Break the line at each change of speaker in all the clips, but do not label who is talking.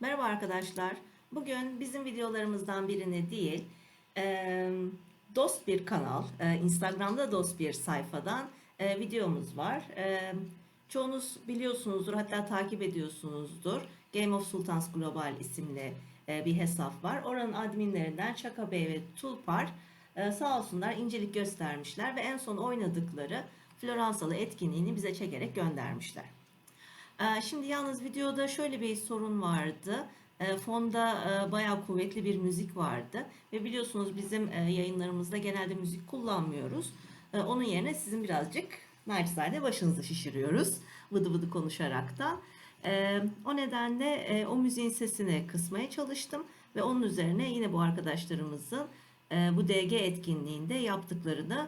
Merhaba arkadaşlar. Bugün bizim videolarımızdan birini değil, e, dost bir kanal, e, Instagram'da dost bir sayfadan e, videomuz var. Çoğunuz biliyorsunuzdur, hatta takip ediyorsunuzdur. Game of Sultans Global isimli bir hesap var. Oranın adminlerinden Çaka Bey ve Tulpar sağ olsunlar incelik göstermişler ve en son oynadıkları Floransalı etkinliğini bize çekerek göndermişler. Ee, Şimdi yalnız videoda şöyle bir sorun vardı. Ee, Fonda e, bayağı kuvvetli bir müzik vardı ve biliyorsunuz bizim e, yayınlarımızda genelde müzik kullanmıyoruz. Ee, Onun yerine sizin birazcık naçizane başınızı şişiriyoruz vıdı vıdı konuşaraktan. O nedenle e, o müziğin sesini kısmaya çalıştım ve onun üzerine yine bu arkadaşlarımızın bu DG etkinliğinde yaptıklarını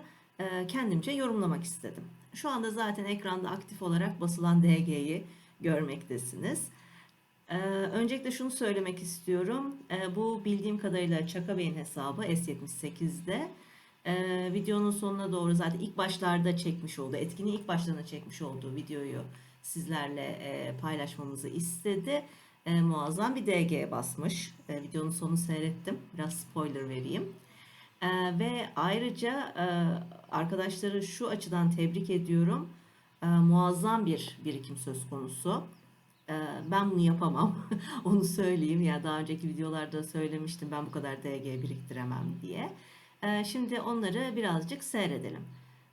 kendimce yorumlamak istedim. Şu anda zaten ekranda aktif olarak basılan DG'yi görmektesiniz. Ee, öncelikle şunu söylemek istiyorum. Ee, bu bildiğim kadarıyla Çaka Bey'in hesabı S78'de. Ee, videonun sonuna doğru zaten ilk başlarda çekmiş olduğu, etkinliği ilk başlarına çekmiş olduğu videoyu sizlerle e, paylaşmamızı istedi. E, muazzam bir DG basmış. E, videonun sonunu seyrettim. Biraz spoiler vereyim. Ee, ve ayrıca e, arkadaşları şu açıdan tebrik ediyorum. Ee, muazzam bir birikim söz konusu. Ee, ben bunu yapamam. Onu söyleyeyim. Ya daha önceki videolarda söylemiştim ben bu kadar DG biriktiremem diye. Ee, şimdi onları birazcık seyredelim.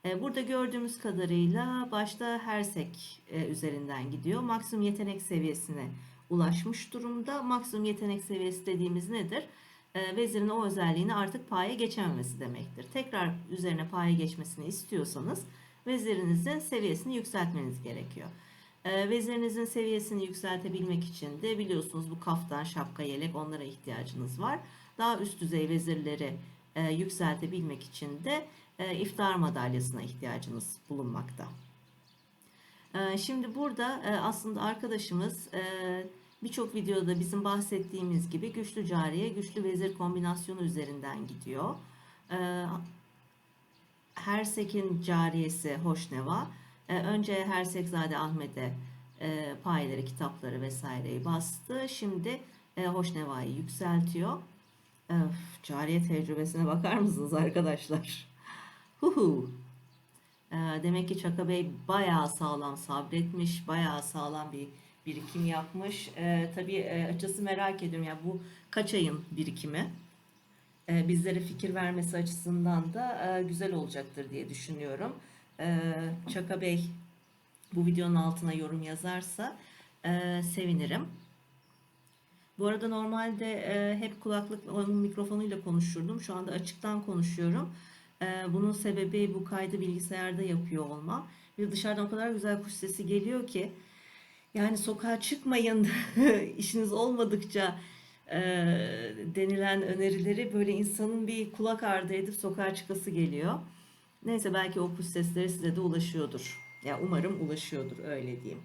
Ee, burada gördüğümüz kadarıyla başta Hersek e, üzerinden gidiyor. Maksimum yetenek seviyesine ulaşmış durumda. Maksimum yetenek seviyesi dediğimiz nedir? e, vezirin o özelliğini artık paya geçememesi demektir. Tekrar üzerine paya geçmesini istiyorsanız vezirinizin seviyesini yükseltmeniz gerekiyor. E, Vezirinizin seviyesini yükseltebilmek için de biliyorsunuz bu kaftan, şapka, yelek onlara ihtiyacınız var. Daha üst düzey vezirleri e, yükseltebilmek için de e, iftar madalyasına ihtiyacınız bulunmakta. E, Şimdi burada e, aslında arkadaşımız birçok videoda bizim bahsettiğimiz gibi güçlü cariye, güçlü vezir kombinasyonu üzerinden gidiyor. E, Hersek'in cariyesi Hoşneva. E, Önce Hersekzade Ahmet'e e, payeleri, kitapları vesaireyi bastı. Şimdi e, Hoşneva'yı yükseltiyor. Öf, cariye tecrübesine bakar mısınız arkadaşlar? Huhu. E, Demek ki Çaka Bey bayağı sağlam sabretmiş, bayağı sağlam bir birikim yapmış. E, tabii e, açısı merak ediyorum. Yani bu kaç ayın birikimi? E, bizlere fikir vermesi açısından da e, güzel olacaktır diye düşünüyorum. E, Çaka Bey bu videonun altına yorum yazarsa sevinirim. Bu arada normalde hep kulaklık mikrofonuyla konuşurdum. Şu anda açıktan konuşuyorum. Bunun sebebi bu kaydı bilgisayarda yapıyor olmam. De dışarıdan o kadar güzel kuş sesi geliyor ki yani sokağa çıkmayın işiniz olmadıkça e, denilen önerileri böyle insanın bir kulak ardı edip sokağa çıkası geliyor. Neyse belki o kuş sesleri size de ulaşıyordur. Ya umarım ulaşıyordur öyle diyeyim.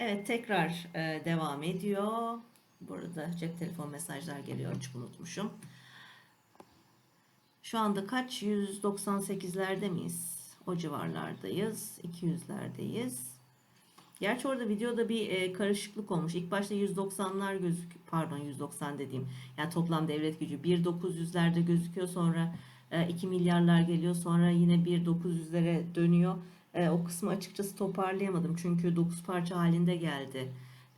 Evet tekrar devam ediyor. Burada cep telefon mesajlar geliyor açık unutmuşum. Şu anda kaç? 198'lerde miyiz? O civarlardayız. 200'lerdeyiz. Gerçi orada videoda bir e, karışıklık olmuş. İlk başta 190'lar gözük pardon 190 dediğim yani toplam devlet gücü 1.900'lerde gözüküyor sonra e, 2 milyarlar geliyor sonra yine 1.900'lere dönüyor. E, o kısmı açıkçası toparlayamadım çünkü 9 parça halinde geldi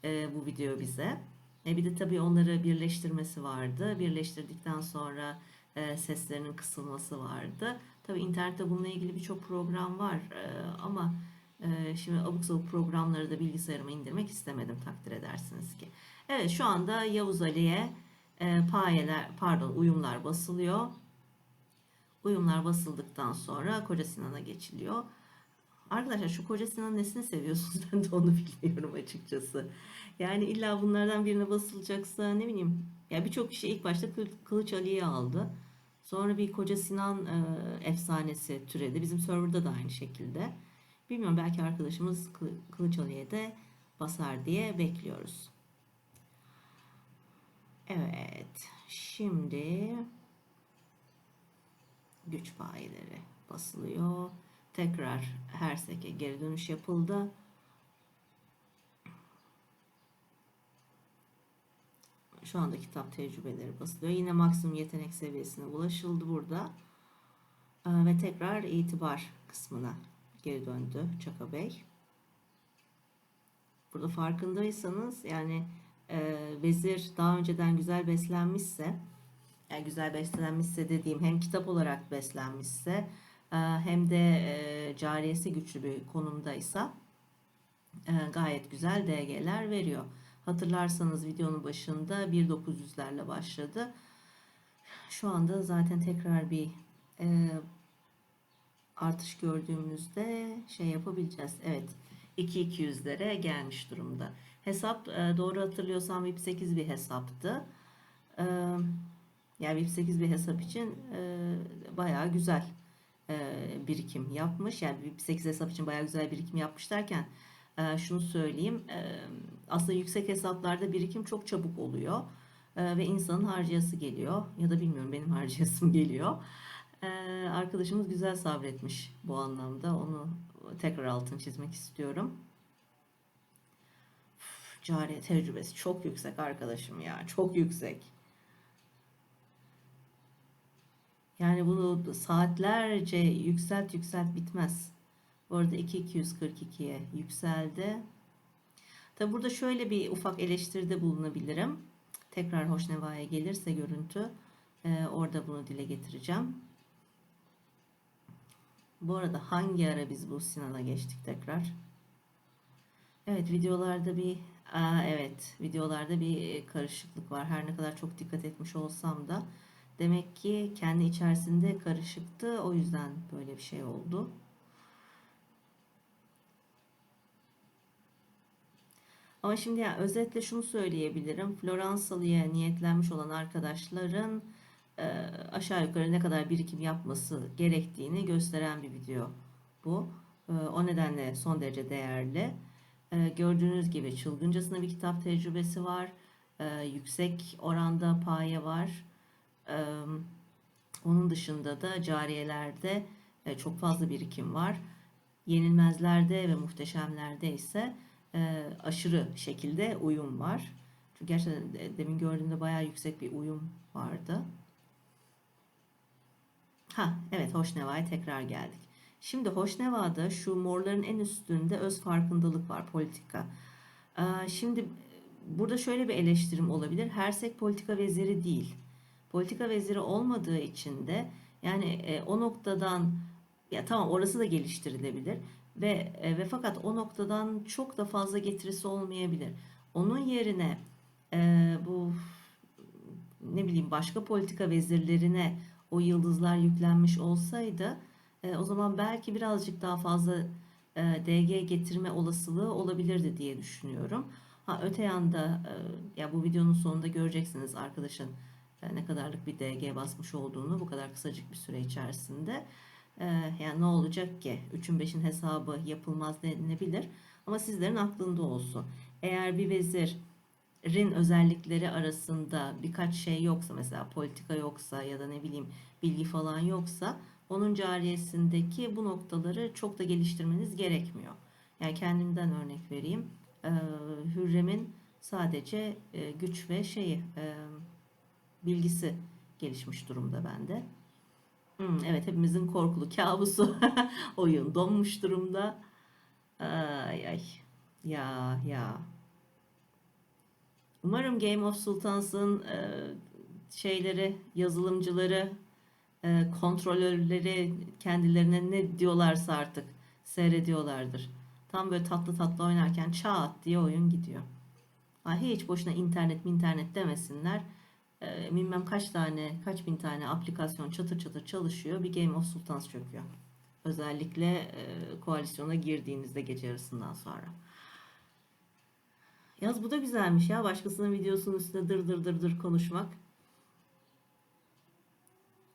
e, bu video bize. E, bir de tabii onları birleştirmesi vardı. Birleştirdikten sonra e, seslerinin kısılması vardı. Tabii internette bununla ilgili birçok program var e, ama şimdi abuk sabuk programları da bilgisayarıma indirmek istemedim takdir edersiniz ki. Evet şu anda Yavuz Ali'ye e, payeler pardon uyumlar basılıyor. Uyumlar basıldıktan sonra Koca Sinan'a geçiliyor. Arkadaşlar şu Koca Sinan'ın nesini seviyorsunuz ben de onu bilmiyorum açıkçası. Yani illa bunlardan birine basılacaksa ne bileyim. Ya birçok kişi ilk başta Kıl- Kılıç Ali'yi aldı. Sonra bir Koca Sinan e, efsanesi türedi. Bizim serverda da aynı şekilde. Bilmiyorum belki arkadaşımız Kı- Kılıç Ali'ye de basar diye bekliyoruz. Evet. Şimdi güç payeleri basılıyor. Tekrar Hersek'e geri dönüş yapıldı. Şu anda kitap tecrübeleri basılıyor. Yine maksimum yetenek seviyesine ulaşıldı burada. Ee, ve tekrar itibar kısmına geri döndü Çaka Bey. Burada farkındaysanız yani e, vezir daha önceden güzel beslenmişse yani güzel beslenmişse dediğim hem kitap olarak beslenmişse e, hem de e, cariyesi güçlü bir konumdaysa e, gayet güzel DG'ler veriyor. Hatırlarsanız videonun başında 1.900'lerle başladı. Şu anda zaten tekrar bir e, artış gördüğümüzde şey yapabileceğiz. Evet 2200'lere gelmiş durumda. Hesap e, doğru hatırlıyorsam VIP 8 bir hesaptı. E, yani VIP 8 bir hesap için e, bayağı güzel birikim yapmış. Yani VIP 8 hesap için bayağı güzel birikim yapmış derken şunu söyleyeyim. Aslında yüksek hesaplarda birikim çok çabuk oluyor. Ve insanın harcayası geliyor. Ya da bilmiyorum benim harcayasım geliyor. E, arkadaşımız güzel sabretmiş bu anlamda. Onu tekrar altını çizmek istiyorum. Üf, Cariye tecrübesi çok yüksek arkadaşım ya. Çok yüksek. Yani bunu saatlerce yükselt yükselt bitmez. Bu arada 2242'ye yükseldi. Tabi burada şöyle bir ufak eleştiride bulunabilirim. Tekrar Hoşneva'ya gelirse görüntü e, orada bunu dile getireceğim. Bu arada hangi ara biz bu Sinan'a geçtik tekrar? Evet videolarda bir aa, evet videolarda bir karışıklık var. Her ne kadar çok dikkat etmiş olsam da demek ki kendi içerisinde karışıktı. O yüzden böyle bir şey oldu. Ama şimdi yani özetle şunu söyleyebilirim. Floransalı'ya niyetlenmiş olan arkadaşların e, aşağı yukarı ne kadar birikim yapması gerektiğini gösteren bir video bu. E, o nedenle son derece değerli. E, gördüğünüz gibi çılgıncasına bir kitap tecrübesi var. E, yüksek oranda paye var. E, onun dışında da cariyelerde e, çok fazla birikim var. Yenilmezlerde ve muhteşemlerde ise e, aşırı şekilde uyum var. Çünkü gerçekten demin gördüğümde bayağı yüksek bir uyum vardı. Ha evet Hoşneva'ya tekrar geldik. Şimdi Hoşneva'da şu morların en üstünde öz farkındalık var politika. Ee, şimdi burada şöyle bir eleştirim olabilir. Hersek politika veziri değil. Politika veziri olmadığı için de yani e, o noktadan ya tamam orası da geliştirilebilir ve e, ve fakat o noktadan çok da fazla getirisi olmayabilir. Onun yerine e, bu ne bileyim başka politika vezirlerine o yıldızlar yüklenmiş olsaydı e, o zaman belki birazcık daha fazla e, DG getirme olasılığı olabilirdi diye düşünüyorum. Ha öte yanda e, ya bu videonun sonunda göreceksiniz arkadaşın e, ne kadarlık bir DG basmış olduğunu bu kadar kısacık bir süre içerisinde. E, yani ne olacak ki? 3'ün 5'in hesabı yapılmaz denilebilir. Ama sizlerin aklında olsun. Eğer bir vezir rin özellikleri arasında birkaç şey yoksa mesela politika yoksa ya da ne bileyim bilgi falan yoksa onun cariyesindeki bu noktaları çok da geliştirmeniz gerekmiyor. Yani kendimden örnek vereyim. Ee, Hürrem'in sadece güç ve şeyi bilgisi gelişmiş durumda bende. Hmm, evet hepimizin korkulu kabusu oyun donmuş durumda. Ay ay ya ya. Umarım Game of Sultans'ın e, şeyleri, yazılımcıları, e, kontrolörleri kendilerine ne diyorlarsa artık seyrediyorlardır. Tam böyle tatlı tatlı oynarken çat diye oyun gidiyor. Ha, hiç boşuna internet mi internet demesinler. E, bilmem kaç tane, kaç bin tane aplikasyon çatır çatır çalışıyor. Bir Game of Sultans çöküyor. Özellikle e, koalisyona girdiğinizde gece yarısından sonra. Yaz bu da güzelmiş ya. Başkasının videosunun üstünde dır dır dır dır konuşmak.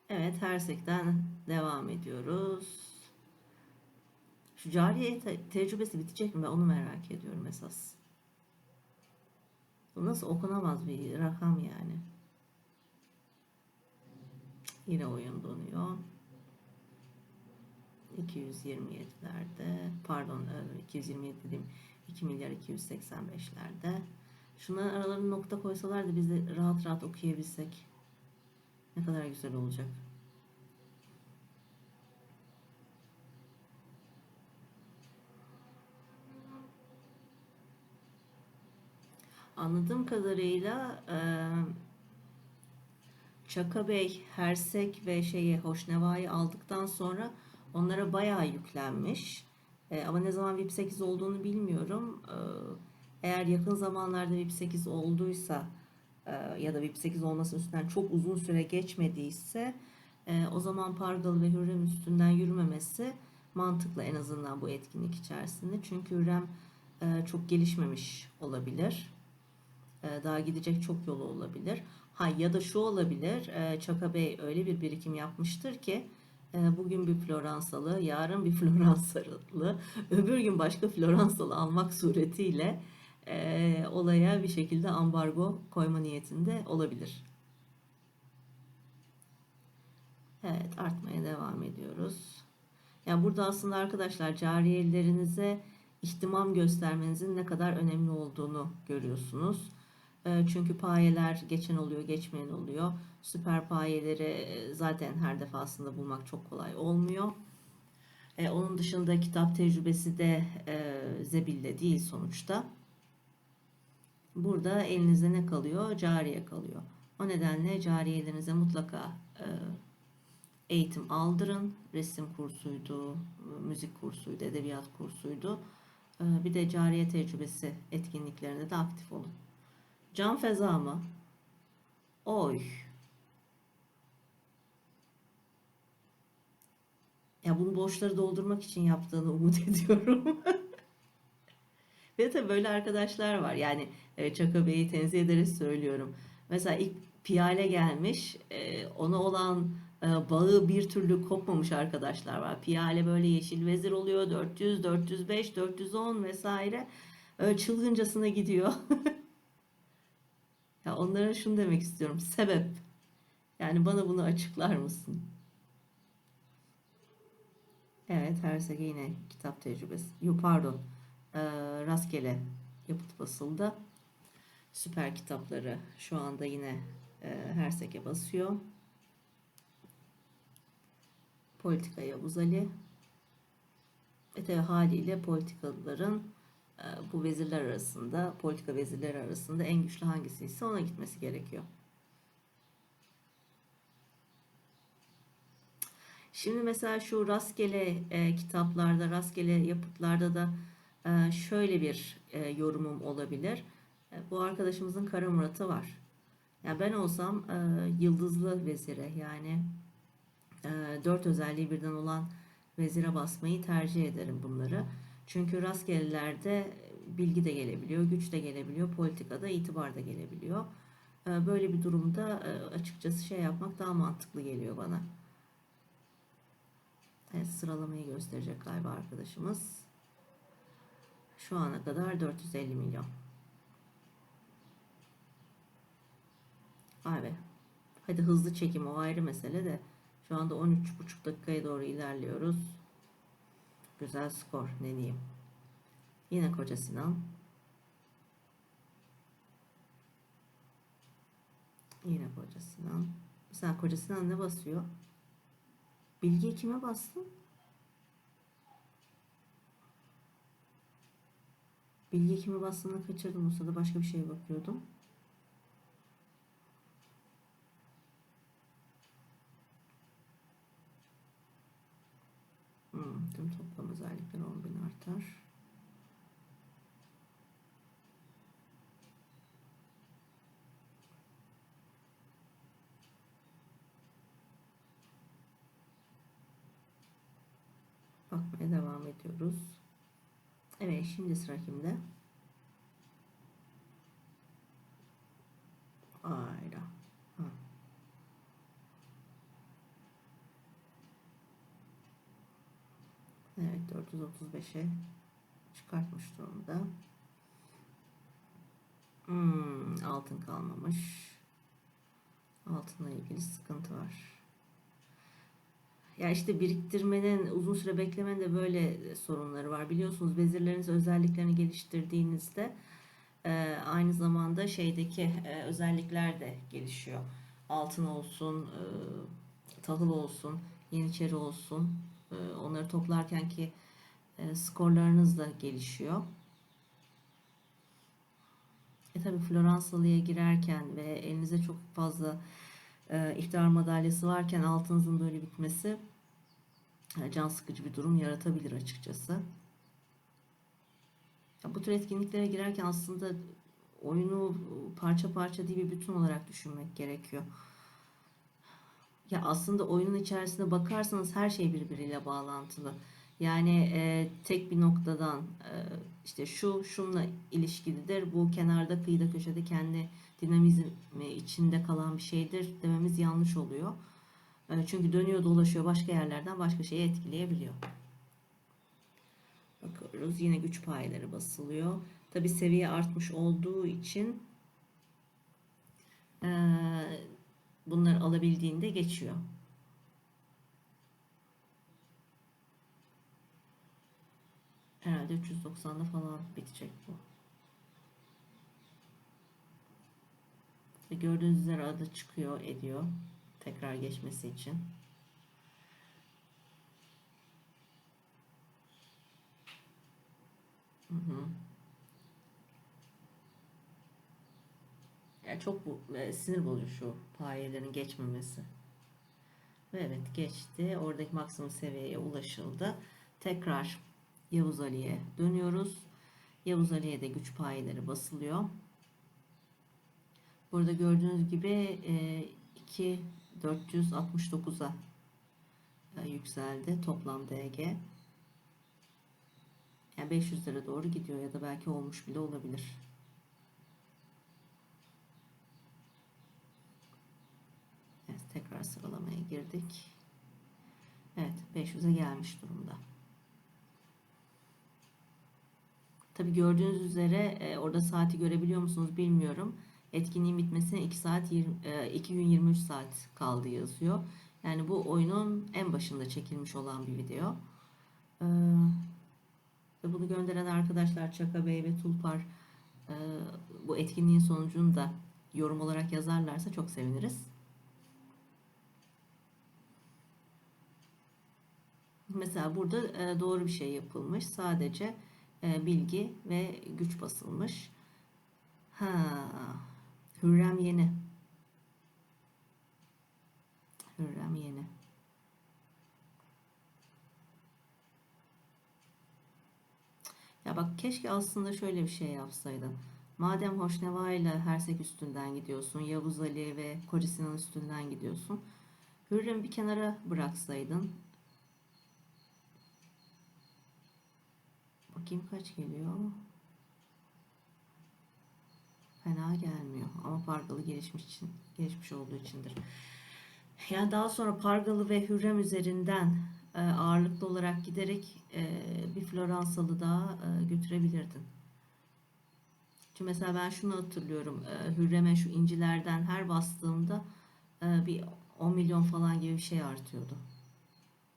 Evet Hersek'ten devam ediyoruz. Şu cariye te- tecrübesi bitecek mi? Ben onu merak ediyorum esas. Bu nasıl okunamaz bir rakam yani. Yine oyun donuyor. 227'lerde pardon 227 dediğim 2 milyar 285'lerde Şunların aralarına nokta koysalar da biz de rahat rahat okuyabilsek. Ne kadar güzel olacak. Anladığım kadarıyla e, Çaka Bey, Hersek ve şeyi Hoşneva'yı aldıktan sonra onlara bayağı yüklenmiş. E, ama ne zaman VIP 8 olduğunu bilmiyorum. E, eğer yakın zamanlarda VIP 8 olduysa e, ya da VIP 8 olması üstünden çok uzun süre geçmediyse e, o zaman Pargalı ve Hürrem üstünden yürümemesi mantıklı en azından bu etkinlik içerisinde. Çünkü Hürrem e, çok gelişmemiş olabilir. E, daha gidecek çok yolu olabilir. Ha ya da şu olabilir. e, Çaka Bey öyle bir birikim yapmıştır ki bugün bir Floransalı, yarın bir Floransalı, öbür gün başka Floransalı almak suretiyle e, olaya bir şekilde ambargo koyma niyetinde olabilir. Evet, artmaya devam ediyoruz. Yani burada aslında arkadaşlar cariyelerinize ihtimam göstermenizin ne kadar önemli olduğunu görüyorsunuz. E, Çünkü payeler geçen oluyor, geçmeyen oluyor. Süper payeleri e, zaten her defasında bulmak çok kolay olmuyor. E, onun dışında kitap tecrübesi de e, zebille değil sonuçta. Burada elinizde ne kalıyor? Cariye kalıyor. O nedenle cariyelerinize mutlaka e, eğitim aldırın. Resim kursuydu, müzik kursuydu, edebiyat kursuydu. E, bir de cariye tecrübesi etkinliklerinde de aktif olun. Can feza mı? Oy. Ya bunu boşları doldurmak için yaptığını umut ediyorum. Ve tabii böyle arkadaşlar var. Yani e, Çaka Bey'i tenzih ederek söylüyorum. Mesela ilk Piyale gelmiş. e, ona olan e, bağı bir türlü kopmamış arkadaşlar var. Piyale böyle yeşil vezir oluyor. 400, 405, 410 vesaire. Çılgıncasına gidiyor. Ya onlara şunu demek istiyorum. Sebep. Yani bana bunu açıklar mısın? Evet, her sene yine kitap tecrübesi. Yok pardon. Ee, rastgele yapıt basıldı. Süper kitapları şu anda yine e, her seke basıyor. Politika Yavuz Ali. E tabi haliyle politikalıların e, bu vezirler arasında, politika vezirleri arasında en güçlü hangisi ise ona gitmesi gerekiyor. Şimdi mesela şu rastgele e, kitaplarda, rastgele yapıtlarda da e, şöyle bir e, yorumum olabilir. E, bu arkadaşımızın Kara Murat'ı var. Yani ben olsam e, yıldızlı vezire yani e, dört özelliği birden olan vezire basmayı tercih ederim bunları. Çünkü rastgelelerde bilgi de gelebiliyor, güç de gelebiliyor, politikada itibar da gelebiliyor. E, Böyle bir durumda e, açıkçası şey yapmak daha mantıklı geliyor bana. Evet, sıralamayı gösterecek galiba arkadaşımız. Şu ana kadar 450 milyon. Be. Hadi hızlı çekim o ayrı mesele de. Şu anda 13,5 dakikaya doğru ilerliyoruz. Güzel skor ne diyeyim. Yine Koca Sinan. Yine Koca Sinan. Mesela Koca Sinan ne basıyor? Bilgiyi kime bastın? Bilgi kime bastığını kaçırdım. O sırada başka bir şeye bakıyordum. Tüm toplam özellikler 10.000 artar. Bakmaya devam ediyoruz. Evet şimdi sıra kimde? Ayda. Ha. Evet 435'e çıkartmış durumda. Hmm, altın kalmamış. Altınla ilgili sıkıntı var. Ya işte biriktirmenin, uzun süre beklemenin de böyle sorunları var. Biliyorsunuz vezirleriniz özelliklerini geliştirdiğinizde e, aynı zamanda şeydeki e, özellikler de gelişiyor. Altın olsun, e, tahıl olsun, yeniçeri olsun. E, onları toplarken ki e, skorlarınız da gelişiyor. E tabi Floransalı'ya girerken ve elinize çok fazla e, ihtiyar madalyası varken altınızın böyle bitmesi e, can sıkıcı bir durum yaratabilir açıkçası. Ya bu tür etkinliklere girerken aslında oyunu parça parça değil bir bütün olarak düşünmek gerekiyor. Ya aslında oyunun içerisine bakarsanız her şey birbiriyle bağlantılı. Yani e, tek bir noktadan e, işte şu şunla ilişkilidir, bu kenarda kıyıda köşede kendi dinamizmi içinde kalan bir şeydir dememiz yanlış oluyor. E, çünkü dönüyor dolaşıyor başka yerlerden başka şeyi etkileyebiliyor. Bakıyoruz yine güç payeleri basılıyor. Tabi seviye artmış olduğu için e, bunları alabildiğinde geçiyor. Herhalde 390'da falan bitecek bu. Ve gördüğünüz üzere adı çıkıyor ediyor. Tekrar geçmesi için. Hı hı. Yani çok bu, e, sinir bozucu şu payelerin geçmemesi. Ve evet geçti. Oradaki maksimum seviyeye ulaşıldı. Tekrar Yavuz Ali'ye dönüyoruz. Yavuz Ali'ye de güç payeleri basılıyor. Burada gördüğünüz gibi e, 2 469'a e, yükseldi toplam DG. Yani 500'lere doğru gidiyor ya da belki olmuş bile olabilir. Evet, tekrar sıralamaya girdik. Evet, 500'e gelmiş durumda. Tabi gördüğünüz üzere e, orada saati görebiliyor musunuz bilmiyorum. Etkinliğin bitmesine 2 saat 20, e, 2 gün 23 saat kaldı yazıyor. Yani bu oyunun en başında çekilmiş olan bir video. E, bunu gönderen arkadaşlar Çaka Bey ve Tulpar e, bu etkinliğin sonucunu da yorum olarak yazarlarsa çok seviniriz. Mesela burada e, doğru bir şey yapılmış. Sadece e, bilgi ve güç basılmış. Ha, Hürrem yeni. Hürrem yeni. Ya bak keşke aslında şöyle bir şey yapsaydın. Madem Hoşneva ile Hersek üstünden gidiyorsun, Yavuz Ali ve Kocasinan üstünden gidiyorsun. Hürrem'i bir kenara bıraksaydın. Bakayım kaç geliyor. Fena gelmiyor ama Pargalı gelişmiş için gelişmiş olduğu içindir. Yani daha sonra Pargalı ve Hürrem üzerinden e, ağırlıklı olarak giderek e, bir Floransalı daha e, götürebilirdin. Çünkü mesela ben şunu hatırlıyorum. Hürrem'e şu incilerden her bastığımda bir 10 milyon falan gibi bir şey artıyordu.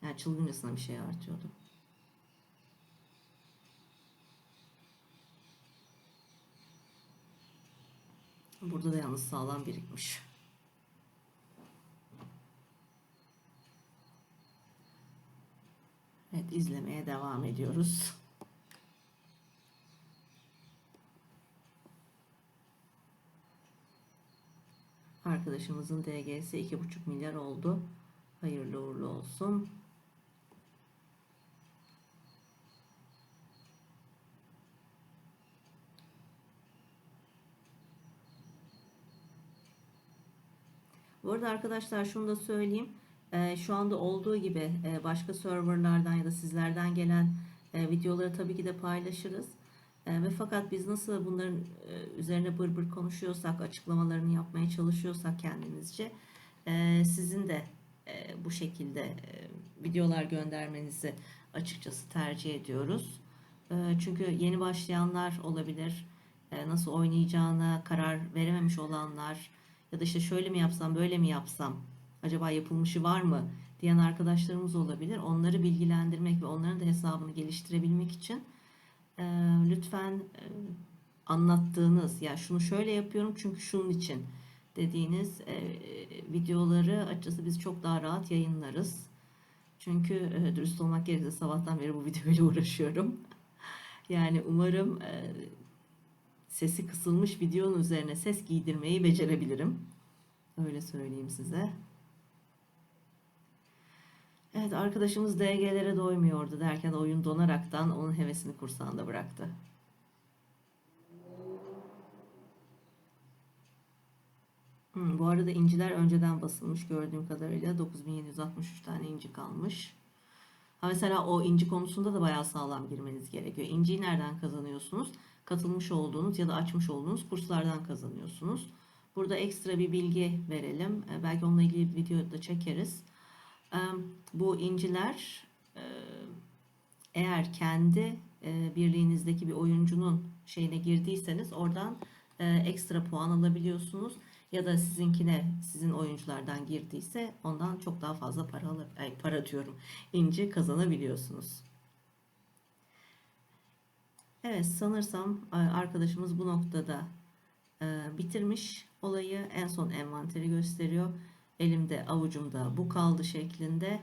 Yani çılgıncasına bir şey artıyordu. Burada da yalnız sağlam birikmiş. Evet izlemeye devam ediyoruz. Arkadaşımızın DG'si 2,5 milyar oldu. Hayırlı uğurlu olsun. Bu arada arkadaşlar şunu da söyleyeyim. Ee, şu anda olduğu gibi e, başka serverlardan ya da sizlerden gelen e, videoları tabii ki de paylaşırız. E, ve fakat biz nasıl bunların üzerine bır bır konuşuyorsak, açıklamalarını yapmaya çalışıyorsak kendimizce sizin de bu şekilde videolar göndermenizi açıkçası tercih ediyoruz. Çünkü yeni başlayanlar olabilir. Nasıl oynayacağına karar verememiş olanlar ya da işte şöyle mi yapsam, böyle mi yapsam acaba yapılmışı var mı diyen arkadaşlarımız olabilir. Onları bilgilendirmek ve onların da hesabını geliştirebilmek için e, lütfen e, anlattığınız ya şunu şöyle yapıyorum çünkü şunun için dediğiniz e, videoları açıkçası biz çok daha rahat yayınlarız. Çünkü e, dürüst olmak gerekirse sabahtan beri bu videoyla uğraşıyorum. Yani umarım e, sesi kısılmış videonun üzerine ses giydirmeyi becerebilirim. Öyle söyleyeyim size. Evet arkadaşımız DG'lere doymuyordu derken oyun donaraktan onun hevesini kursağında bıraktı. Hmm, bu arada inciler önceden basılmış gördüğüm kadarıyla 9763 tane inci kalmış. Ha mesela o inci konusunda da bayağı sağlam girmeniz gerekiyor. İnciyi nereden kazanıyorsunuz? Katılmış olduğunuz ya da açmış olduğunuz kurslardan kazanıyorsunuz. Burada ekstra bir bilgi verelim. E, Belki onunla ilgili bir video da çekeriz. E, Bu inciler e, eğer kendi birliğinizdeki bir oyuncunun şeyine girdiyseniz oradan ekstra puan alabiliyorsunuz. Ya da sizinkine sizin oyunculardan girdiyse ondan çok daha fazla para alıp para diyorum inci kazanabiliyorsunuz. Evet sanırsam e, arkadaşımız bu noktada e, bitirmiş olayı. En son envanteri gösteriyor. Elimde avucumda bu kaldı şeklinde.